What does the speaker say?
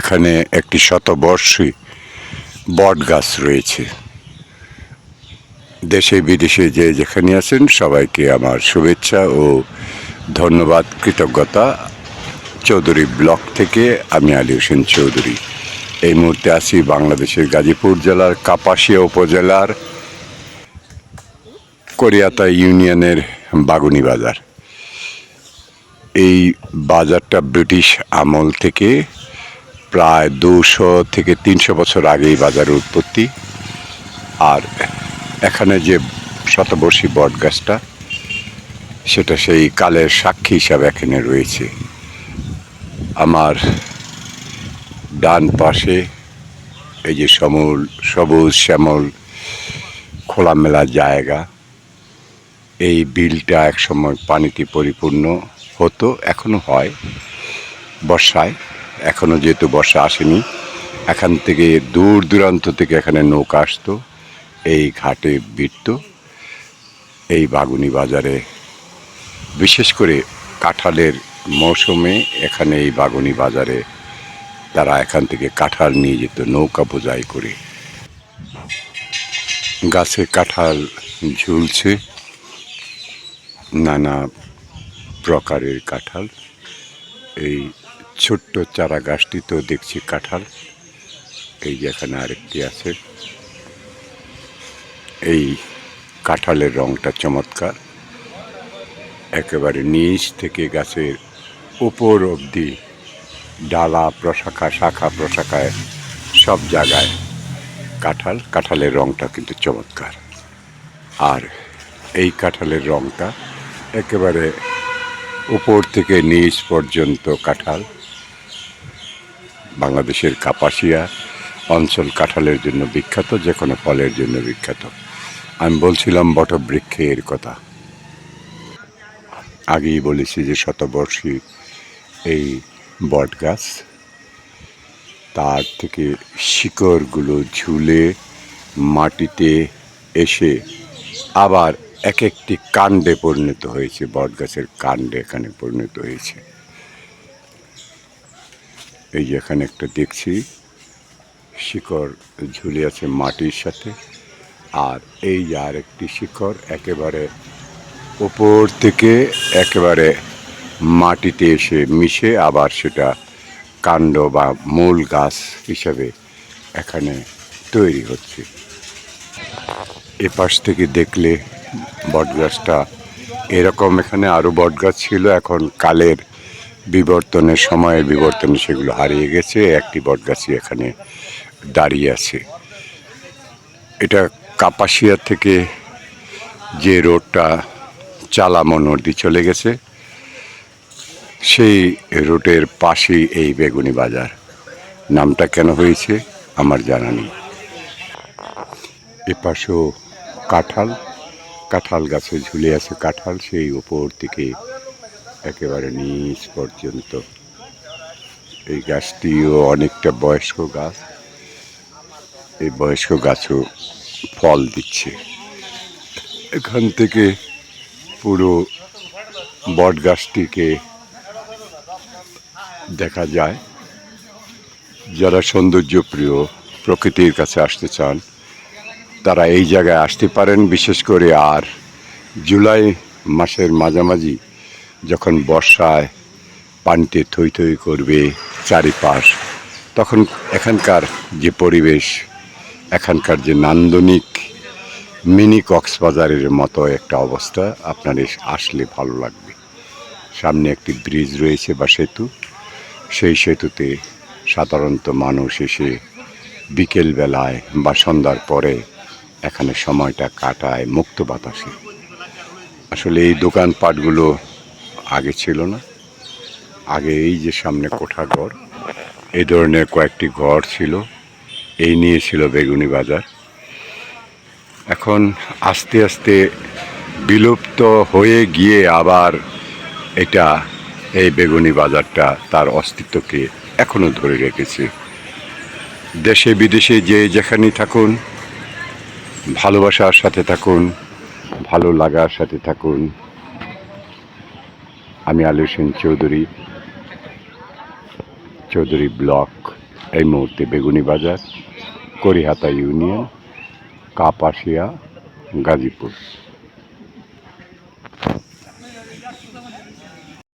এখানে একটি শতবর্ষী বট গাছ রয়েছে। দেশে বিদেশে যে যেখানে আছেন সবাইকে আমার শুভেচ্ছা ও ধন্যবাদ, কৃতজ্ঞতা। চৌধুরী ব্লক থেকে আমি আলী হোসেন চৌধুরী। এই মুহূর্তে আছি বাংলাদেশের গাজীপুর জেলার কাপাসিয়া উপজেলার কোরিয়াতা ইউনিয়নের বাগুনি বাজার। এই বাজারটা ব্রিটিশ আমল থেকে প্রায় দুশো থেকে তিনশো বছর আগে এই বাজারের উৎপত্তি। আর এখানে যে শতবর্ষী বট গাছটা, সেটা সেই কালের সাক্ষী হিসাবে এখানে রয়েছে। আমার ডান পাশে এই যে সমল, সবুজ শ্যামল, খোলামেলা জায়গা, এই বিলটা একসময় পানিতে পরিপূর্ণ হতো, এখনও হয় বর্ষায়। এখনও যেহেতু বর্ষা আসেনি, এখান থেকে দূর দূরান্ত থেকে এখানে নৌকা আসতো, এই ঘাটে বিটত এই বাগুনি বাজারে, বিশেষ করে কাঁঠালের মৌসুমে এখানে এই বাগুনি বাজারে তারা এখান থেকে কাঁঠাল নিয়ে যেত, নৌকা বোঝাই করে। গাছে কাঁঠাল ঝুলছে, নানা প্রকারের কাঁঠাল। এই ছোট্ট চারা গাছটিতেও দেখছি কাঁঠাল। এই যে এখানে আরেকটি আছে। এই কাঁঠালের রংটা চমৎকার। একেবারে নিচ থেকে গাছের উপর অবধি ডালা প্রশাখা, শাখা প্রশাখায় সব জায়গায় কাঁঠাল। কাঁঠালের রংটা কিন্তু চমৎকার। আর এই কাঁঠালের রংটা একেবারে উপর থেকে নিচ পর্যন্ত কাঁঠাল। বাংলাদেশের কাপাসিয়া অঞ্চল কাঁঠালের জন্য বিখ্যাত, যে কোনো ফলের জন্য বিখ্যাত। আমি বলছিলাম বটবৃক্ষের কথা। আগেই বলেছি যে শতবর্ষী এই বট গাছ তার থেকে শিকড়গুলো ঝুলে মাটিতে এসে আবার এক একটি কাণ্ডে পরিণত হয়েছে। বট গাছের কাণ্ডে এখানে পরিণত হয়েছে। এই যে এখানে একটা দেখছি, শিকড় ঝুলে আছে মাটির সাথে, আর এই আর একটি শিকড় একেবারে ওপর থেকে একেবারে মাটিতে এসে মিশে আবার সেটা কাণ্ড বা মূল গাছ হিসাবে এখানে তৈরি হচ্ছে। এ পাশ থেকে দেখলে বটগাছটা এরকম এখানে আরও বটগাছ ছিল, এখন কালের বিবর্তনের সময়ের বিবর্তনে সেগুলো হারিয়ে গেছে। একটি বটগাছই এখানে দাঁড়িয়ে আছে। এটা কাপাসিয়া থেকে যে রোডটা চালামো নদী চলে গেছে, সেই রোডের পাশেই এই বেগুনি বাজার। নামটা কেন হয়েছে আমার জানা নেই। এপাশেও কাঁঠাল কাঁঠাল গাছে ঝুলে আছে কাঁঠাল, সেই উপর থেকে একেবারে নিচ পর্যন্ত। এই গাছটিও অনেকটা বয়স্ক গাছ। এই বয়স্ক গাছও ফল দিচ্ছে। এখান থেকে পুরো বট গাছটিকে দেখা যায়। যারা সৌন্দর্যপ্রিয় প্রকৃতির কাছে আসতে চান, তারা এই জায়গায় আসতে পারেন। বিশেষ করে আর জুলাই মাসের মাঝামাঝি যখন বর্ষায় পানিতে থই থই করবে চারিপাশ, তখন এখানকার যে পরিবেশ, এখানকার যে নান্দনিক মিনি কক্সবাজারের মতো একটা অবস্থা আপনার আসলে ভালো লাগবে। সামনে একটি ব্রিজ রয়েছে বা সেতু, সেই সেতুতে সাধারণত মানুষ এসে বিকেলবেলায় বা সন্ধ্যার পরে এখানে সময়টা কাটায় মুক্ত বাতাসে। আসলে এই দোকানপাটগুলো আগে ছিল না। আগে এই যে সামনে কোঠাঘর এই ধরনের কয়েকটি ঘর ছিল। এই নিয়ে ছিল বেগুনি বাজার। এখন আস্তে আস্তে বিলুপ্ত হয়ে গিয়ে আবার এটা, এই বেগুনি বাজারটা তার অস্তিত্বকে এখনও ধরে রেখেছে। দেশে বিদেশে যে যেখানেই থাকুন, ভালোবাসার সাথে থাকুন, ভালো লাগার সাথে থাকুন আমি আলু সেন চৌধুরী চৌধুরী ব্লক এই মুহূর্তে বেগুনি বাজার করিহাতা ইউনিয়ন কাপাসিয়া গাজীপুর।